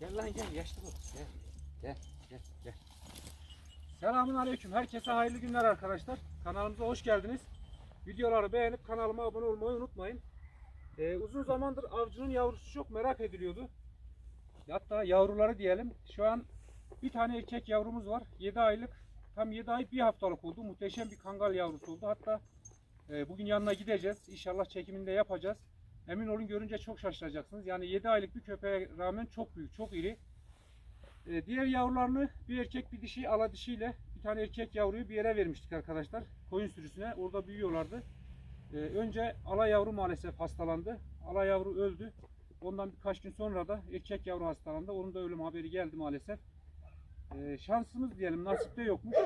Gel. Lan gel yaşlı bu. Gel. Gel. Gel. Gel. Selamun aleyküm. Herkese hayırlı günler arkadaşlar. Kanalımıza hoş geldiniz. Videoları beğenip kanalıma abone olmayı unutmayın. Ee, uzun zamandır avcının yavrusu çok merak ediliyordu. Hatta yavruları diyelim. Şu an bir tane erkek yavrumuz var. 7 aylık. Tam 7 ay bir haftalık oldu. Muhteşem bir kangal yavrusu oldu. Hatta e, bugün yanına gideceğiz. İnşallah çekimini de yapacağız. Emin olun görünce çok şaşıracaksınız. Yani 7 aylık bir köpeğe rağmen çok büyük, çok iri. Ee, diğer yavrularını bir erkek bir dişi ala dişiyle bir tane erkek yavruyu bir yere vermiştik arkadaşlar. Koyun sürüsüne. Orada büyüyorlardı. Ee, önce ala yavru maalesef hastalandı. Ala yavru öldü. Ondan birkaç gün sonra da erkek yavru hastalandı. Onun da ölüm haberi geldi maalesef. Ee, şansımız diyelim nasipte yokmuş.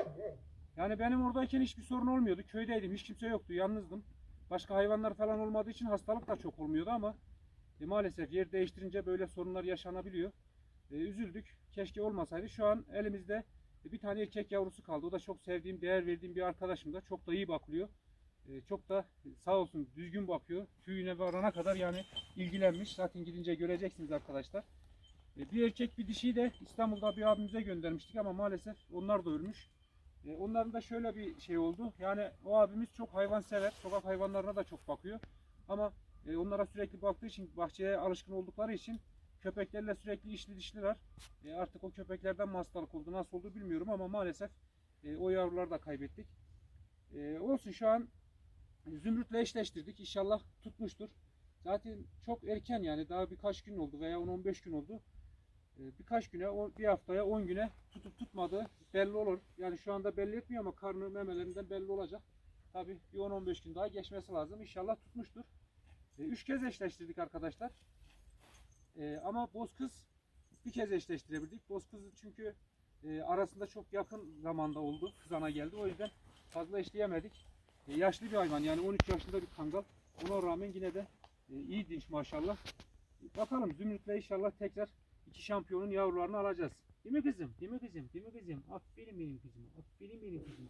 Yani benim oradayken hiçbir sorun olmuyordu. Köydeydim. Hiç kimse yoktu. Yalnızdım. Başka hayvanlar falan olmadığı için hastalık da çok olmuyordu ama e, maalesef yer değiştirince böyle sorunlar yaşanabiliyor. E, üzüldük. Keşke olmasaydı. Şu an elimizde bir tane erkek yavrusu kaldı. O da çok sevdiğim, değer verdiğim bir arkadaşım da. Çok da iyi bakılıyor. E, çok da sağ olsun düzgün bakıyor. Tüyüne varana kadar yani ilgilenmiş. Zaten gidince göreceksiniz arkadaşlar. E, bir erkek bir dişiyi de İstanbul'da bir abimize göndermiştik ama maalesef onlar da ölmüş. E, onların da şöyle bir şey oldu. Yani o abimiz çok hayvan sever. Sokak hayvanlarına da çok bakıyor. Ama e, onlara sürekli baktığı için bahçeye alışkın oldukları için köpeklerle sürekli işli dişliler. E, artık o köpeklerden mi hastalık oldu nasıl oldu bilmiyorum ama maalesef o yavruları da kaybettik. Olsun şu an Zümrüt'le eşleştirdik. İnşallah tutmuştur. Zaten çok erken yani daha birkaç gün oldu veya 10-15 gün oldu. E, birkaç güne, bir haftaya 10 güne tutup tutmadığı belli olur. Yani şu anda belli etmiyor ama karnı memelerinden belli olacak. Tabi bir 10-15 gün daha geçmesi lazım. İnşallah tutmuştur. E, üç kez eşleştirdik arkadaşlar. E, ama bozkız bir kez eşleştirebildik. Bozkız çünkü e, arasında çok yakın zamanda oldu. Kızana geldi. O yüzden fazla eşleyemedik. Yaşlı bir hayvan yani 13 yaşında bir kangal. Ona rağmen yine de e, iyi dinç maşallah. Bakalım Zümrüt'le inşallah tekrar iki şampiyonun yavrularını alacağız. Değil mi kızım? Değil mi kızım? Değil mi kızım? Aferin benim kızım. Aferin benim kızım.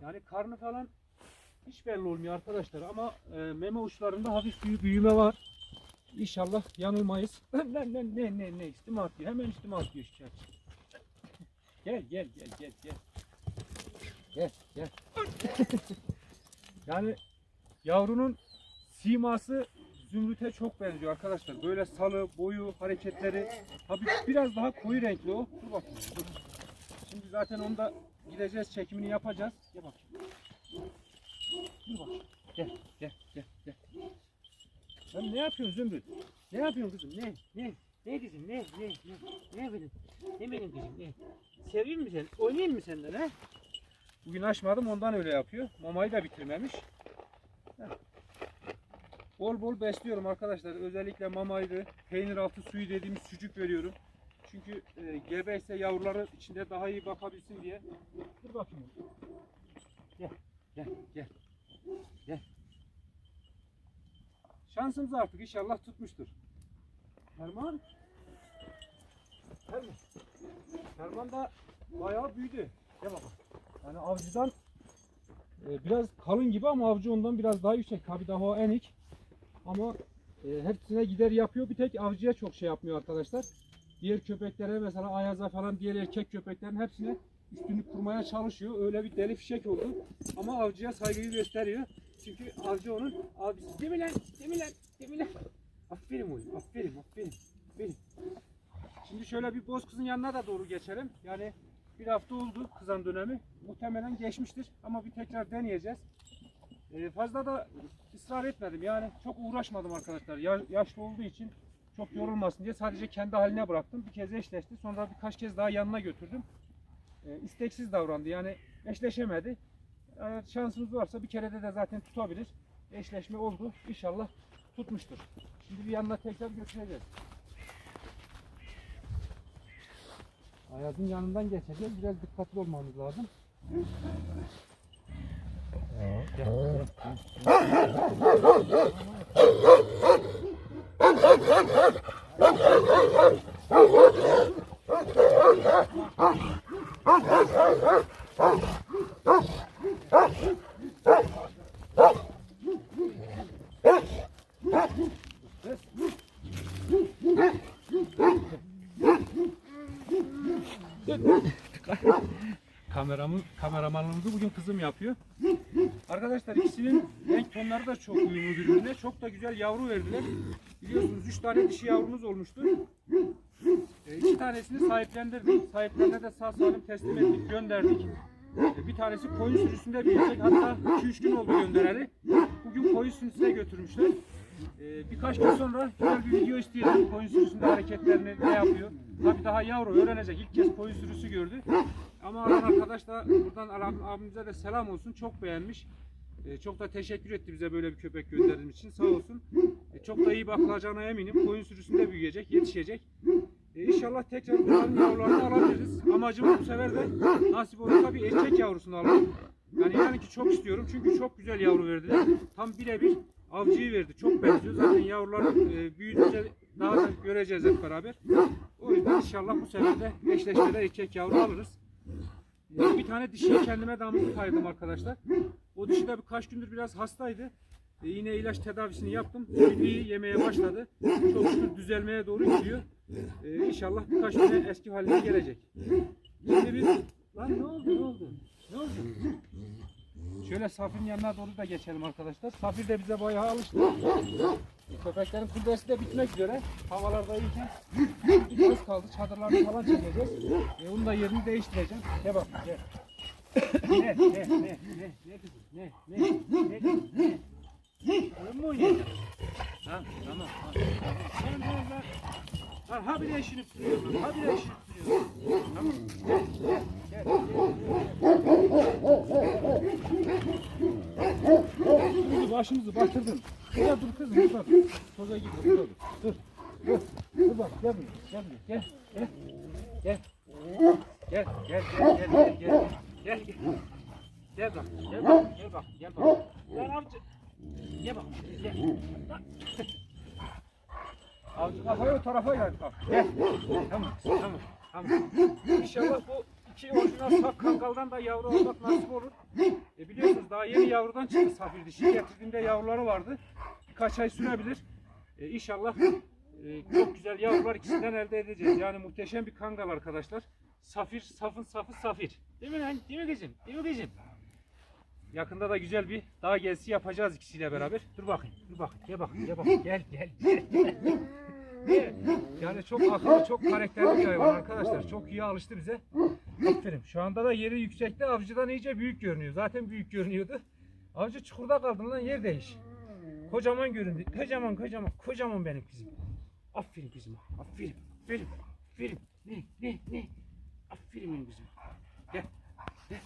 Yani karnı falan hiç belli olmuyor arkadaşlar ama e, meme uçlarında hafif bir büyüme var. İnşallah yanılmayız. ne ne ne ne ne üstüme atıyor. Hemen üstüme atıyor şikayet. Gel gel gel gel gel. Gel gel. yani yavrunun siması zümrüte çok benziyor arkadaşlar. Böyle salı, boyu, hareketleri. Tabii biraz daha koyu renkli o. Dur bakayım. Dur. Şimdi zaten onu da gideceğiz, çekimini yapacağız. Gel bakayım. Dur bakayım. Gel, gel, gel, gel. Sen ne yapıyorsun Zümrüt? Ne yapıyorsun kızım? Ne? Ne? Ne kızım? Ne? Ne? Ne? Ne benim? Ne benim kızım? Ne? Seveyim mi sen? Oynayayım mı senden he? Bugün açmadım ondan öyle yapıyor. Mamayı da bitirmemiş. Heh. Bol bol besliyorum arkadaşlar. Özellikle mamaydı, peynir altı suyu dediğimiz sucuk veriyorum. Çünkü e, gebe ise yavruları içinde daha iyi bakabilsin diye. Dur bakayım. Gel, gel, gel. Gel. Şansımız artık inşallah tutmuştur. Herman. Herman. Herman da bayağı büyüdü. Gel bakalım. Yani avcıdan e, biraz kalın gibi ama avcı ondan biraz daha yüksek. Tabii daha o enik. Ama e, hepsine gider yapıyor. Bir tek avcıya çok şey yapmıyor arkadaşlar. Diğer köpeklere mesela Ayaz'a falan diğer erkek köpeklerin hepsine üstünlük kurmaya çalışıyor. Öyle bir deli fişek oldu. Ama avcıya saygıyı gösteriyor. Çünkü avcı onun abisi. Değil mi lan? Değil mi lan? Değil mi lan? Aferin oğlum. Aferin. Aferin. Aferin. Şimdi şöyle bir boz kızın yanına da doğru geçelim. Yani bir hafta oldu kızan dönemi. Muhtemelen geçmiştir. Ama bir tekrar deneyeceğiz. Ee, fazla da ısrar etmedim. Yani çok uğraşmadım arkadaşlar. Ya- yaşlı olduğu için çok yorulmasın diye sadece kendi haline bıraktım. Bir kez eşleşti. Sonra birkaç kez daha yanına götürdüm. Ee, isteksiz davrandı. Yani eşleşemedi. Eğer şansımız varsa bir kerede de zaten tutabilir. Eşleşme oldu. İnşallah tutmuştur. Şimdi bir yanına tekrar götüreceğiz. Ayazın yanından geçeceğiz. Biraz dikkatli olmamız lazım. Gel. Kameramın kameramanlığımızı bugün kızım yapıyor. Arkadaşlar ikisinin renk tonları da çok uyumlu birbirine. Çok da güzel yavru verdiler. Biliyorsunuz 3 tane dişi yavrumuz olmuştu. E, iki tanesini sahiplendirdik. Sahiplerine de sağ salim teslim ettik, gönderdik. E, bir tanesi koyun sürüsünde büyüyecek. Hatta 2-3 gün oldu göndereli. Bugün koyun sürüsüne götürmüşler. E, birkaç gün sonra güzel bir video isteyelim. Koyun sürüsünde hareketlerini ne yapıyor. Tabii daha yavru öğrenecek. İlk kez koyun sürüsü gördü. Ama alan arkadaş da buradan abimize de selam olsun. Çok beğenmiş. E, çok da teşekkür etti bize böyle bir köpek gönderdiğiniz için. Sağ olsun. E, çok da iyi bakılacağına eminim. Koyun sürüsünde büyüyecek, yetişecek. E, inşallah tekrar bunların yavrularını alabiliriz. Amacımız bu sefer de nasip olursa bir erkek yavrusunu alalım. Yani yani ki çok istiyorum çünkü çok güzel yavru verdiler. Tam birebir avcıyı verdi. Çok benziyor. Zaten yavruları e, büyüdükçe daha da göreceğiz hep beraber. O yüzden inşallah bu sefer de eşleşmede erkek yavru alırız. Bir tane dişiyi kendime damızlık ayırdım arkadaşlar. O dişi de birkaç gündür biraz hastaydı. E, yine ilaç tedavisini yaptım. Şimdi iyi yemeye başladı. Çok şükür düzelmeye doğru gidiyor. E, inşallah birkaç güne eski haline gelecek. Şimdi biz... Lan ne oldu ne oldu? Ne oldu? Şöyle Safir'in yanına doğru da geçelim arkadaşlar. Safir de bize bayağı alıştı. Köpeklerin kudresi de bitmek üzere. Havalarda iyiken bir kız kaldı. Çadırlarını falan çekeceğiz. E, onun da yerini değiştireceğim. Gel bak gel. Ne ne ne ne ne kızım ne ne ne kızım ne Oyun mu oynayacaksın? Ha tamam. Ha, tamam. Tamam, tamam, tamam. Ha, ha bir de eşini tutuyorum. Ha bir de eşini tutuyorum. Tamam. Gel gel gel. gel. Kızı başımızı batırdın. Şuraya dur kızım dur. Toza gibi dur dur. Dur. Dur. Dur bak gel buraya. Gel buraya. Gel. Gel. Gel. Gel gel gel gel gel. Gel gel. Gel bak. Gel bak. Gel bak. Gel bak. Gel avcı. Gel bak. Gel. Avcı kafayı o tarafa gel bak. Gel. Tamam. Tamam. Tamam. İnşallah bu iki orijinal kangaldan da yavru almak nasip olur. E biliyorsunuz daha yeni yavrudan çıktı safir dişi. Getirdiğimde yavruları vardı. Birkaç ay sürebilir. E, inşallah e, çok güzel yavrular ikisinden elde edeceğiz. Yani muhteşem bir kangal arkadaşlar. Safir, safın safı safir. Değil mi lan? Değil mi kızım? Değil mi kızım? Yakında da güzel bir dağ gezisi yapacağız ikisiyle beraber. Dur bakayım, dur bakayım, gel bakayım, gel bakayım, gel, gel, gel. Yani çok akıllı, çok karakterli bir hayvan arkadaşlar. Çok iyi alıştı bize. Aferin. Şu anda da yeri yüksekte, avcıdan iyice büyük görünüyor. Zaten büyük görünüyordu. Avcı çukurda kaldı lan yer değiş. Kocaman göründü. Kocaman, kocaman, kocaman benim kızım. Aferin kızım. Aferin, aferin, aferin. Ne, ne, ne? Aferin benim kızım. Gel. Gel.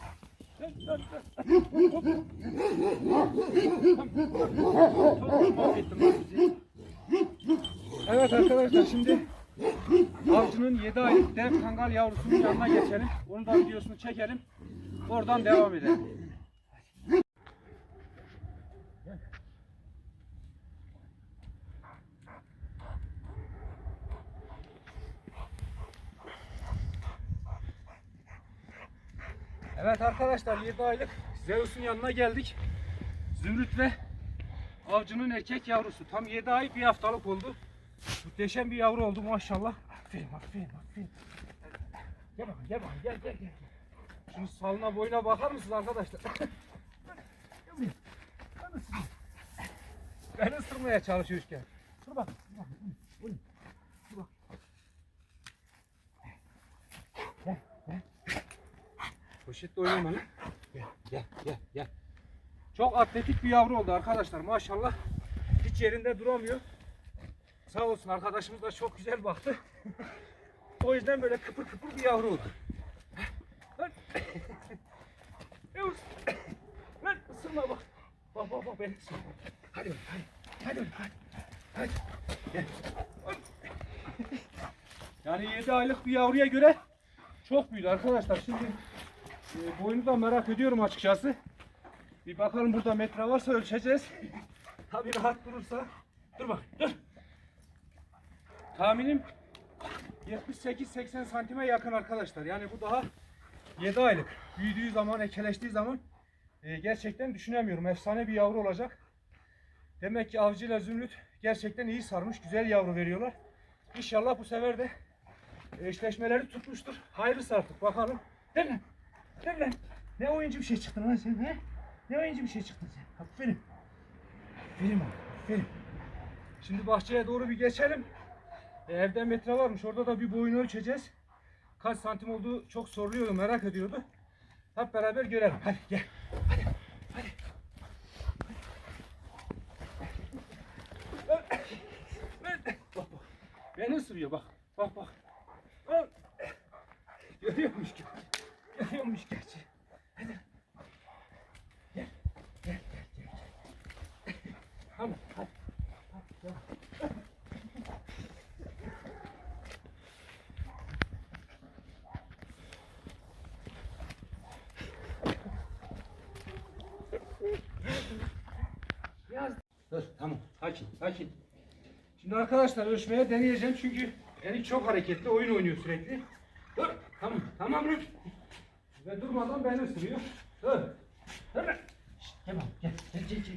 Çok mahvettin lan bizi. Evet arkadaşlar şimdi avcının 7 aylık dev kangal yavrusunun yanına geçelim. Onun da videosunu çekelim. Oradan devam edelim. Evet arkadaşlar 7 aylık Zeus'un yanına geldik. Zümrüt ve avcının erkek yavrusu. Tam 7 ay bir haftalık oldu. Muhteşem bir yavru oldu maşallah. Aferin aferin aferin. Gel bakalım gel bakalım gel gel gel. Şunun salına boyuna bakar mısınız arkadaşlar? Ben ısırmaya çalışıyor işte. Dur bak. Dur bak. Dur bak. Gel gel. Poşetle oynama lan. Gel gel gel gel. Çok atletik bir yavru oldu arkadaşlar maşallah. Hiç yerinde duramıyor. Sağ olsun arkadaşımız da çok güzel baktı. o yüzden böyle kıpır kıpır bir yavru oldu. Yavuz. Lan ısırma bak. Bak bak bak beni ısırma. Hadi oğlum hadi. Hadi oğlum hadi. Hadi. Yani 7 aylık bir yavruya göre çok büyüdü arkadaşlar. Şimdi e, boyunu da merak ediyorum açıkçası. Bir bakalım burada metre varsa ölçeceğiz. Tabii rahat durursa. Dur bak dur. Tahminim 78-80 santime yakın arkadaşlar. Yani bu daha 7 aylık. Büyüdüğü zaman, ekeleştiği zaman e, gerçekten düşünemiyorum. Efsane bir yavru olacak. Demek ki avcıyla zümrüt gerçekten iyi sarmış. Güzel yavru veriyorlar. İnşallah bu sefer de eşleşmeleri tutmuştur. Hayırlısı artık bakalım. Değil mi? Değil mi? Ne oyuncu bir şey çıktın lan sen he? Ne oyuncu bir şey çıktın sen? Aferin. Aferin oğlum, aferin. Şimdi bahçeye doğru bir geçelim. E, evde metre varmış. Orada da bir boyunu ölçeceğiz. Kaç santim olduğu çok soruluyordu, merak ediyordu. Hep beraber görelim. Hadi gel. Hadi. Hadi. Bak bak. Beni ısırıyor. Bak bak. Bak. Görüyormuş gerçi. Görüyormuş gerçi. Hadi. Gel. Gel gel gel. gel. Tamam hadi. hadi. Gel. Biraz Dur tamam sakin sakin. Şimdi arkadaşlar ölçmeye deneyeceğim çünkü eli çok hareketli oyun oynuyor sürekli. Dur tamam tamam Rük. Ve durmadan beni ısırıyor. Dur. Dur. Tamam gel gel gel gel.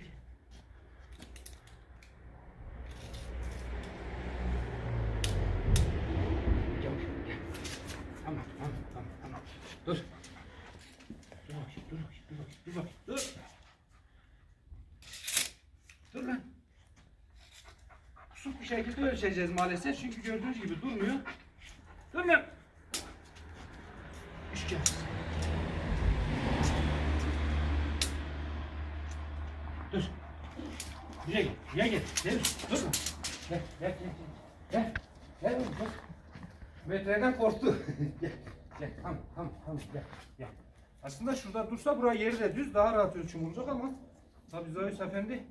gel. Gel. Tamam tamam tamam tamam. Dur. Dur bakayım dur bakayım dur bakayım dur bakayım. Dur lan. Pusuk bir şekilde ölçeceğiz maalesef çünkü gördüğünüz gibi durmuyor. Dur lan. Üçgen. Dur. Buraya gel. Buraya gel. Gel. Dur. Gel. Gel. Gel. Gel. Gel. Gel. Metreden korktu. gel. Gel. Tamam. Tamam. Tamam. Gel. Gel. Aslında şurada dursa buraya yeri de düz daha rahat ölçüm olacak ama tabii Zahis Efendi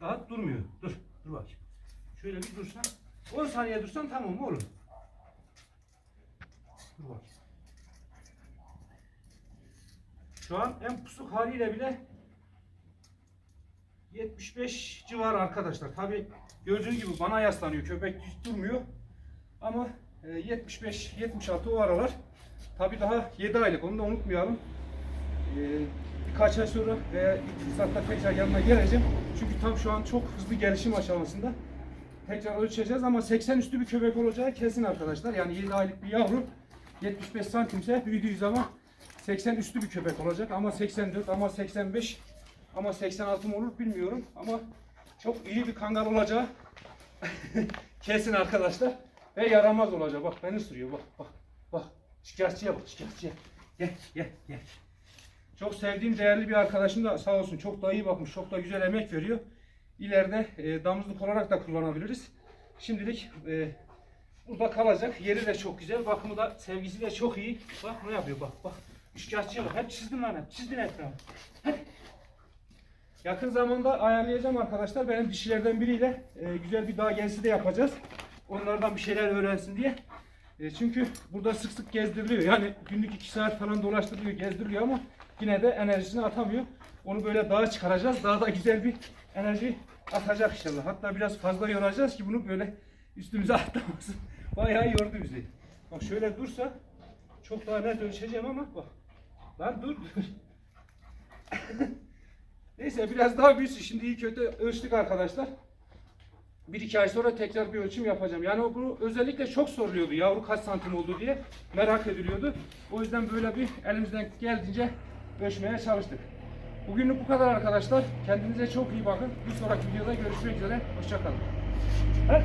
daha durmuyor. Dur. Dur bakayım. Şöyle bir dursan. 10 saniye dursan tamam mı oğlum? Dur bakayım. Şu an en pusuk haliyle bile 75 civarı arkadaşlar. Tabi gördüğünüz gibi bana yaslanıyor. Köpek durmuyor. Ama 75-76 o aralar. Tabi daha 7 aylık onu da unutmayalım. E, birkaç ay sonra veya ilk fırsatta tekrar yanına geleceğim. Çünkü tam şu an çok hızlı gelişim aşamasında. Tekrar ölçeceğiz ama 80 üstü bir köpek olacağı kesin arkadaşlar. Yani 7 aylık bir yavru 75 santimse büyüdüğü zaman 80 üstü bir köpek olacak ama 84 ama 85 ama 86 mı olur bilmiyorum ama çok iyi bir kangal olacağı kesin arkadaşlar ve yaramaz olacak. Bak beni ısırıyor bak bak bak şikayetçiye bak şikayetçiye. Gel gel gel. Çok sevdiğim değerli bir arkadaşım da sağ olsun çok da iyi bakmış çok da güzel emek veriyor. İleride e, damızlık olarak da kullanabiliriz. Şimdilik e, burada kalacak. Yeri de çok güzel. Bakımı da sevgisi de çok iyi. Bak ne yapıyor bak bak. Şikayetçiye bak. Hep çizdin lan hep. Çizdin etrafı. Yakın zamanda ayarlayacağım arkadaşlar. Benim dişilerden biriyle e, güzel bir dağ gezisi de yapacağız. Onlardan bir şeyler öğrensin diye. E, çünkü burada sık sık gezdiriliyor. Yani günlük 2 saat falan dolaştırılıyor, gezdiriliyor ama yine de enerjisini atamıyor. Onu böyle dağa çıkaracağız. Dağda güzel bir enerji atacak inşallah. Hatta biraz fazla yoracağız ki bunu böyle üstümüze atlamasın. Bayağı yordu bizi. Bak şöyle dursa çok daha net ölçeceğim ama bak. Lan dur dur. Neyse biraz daha büyüsün. Şimdi iyi kötü ölçtük arkadaşlar. Bir iki ay sonra tekrar bir ölçüm yapacağım. Yani bunu özellikle çok soruluyordu. Yavru kaç santim oldu diye merak ediliyordu. O yüzden böyle bir elimizden geldiğince ölçmeye çalıştık. Bugünlük bu kadar arkadaşlar. Kendinize çok iyi bakın. Bir sonraki videoda görüşmek üzere. Hoşçakalın. Evet.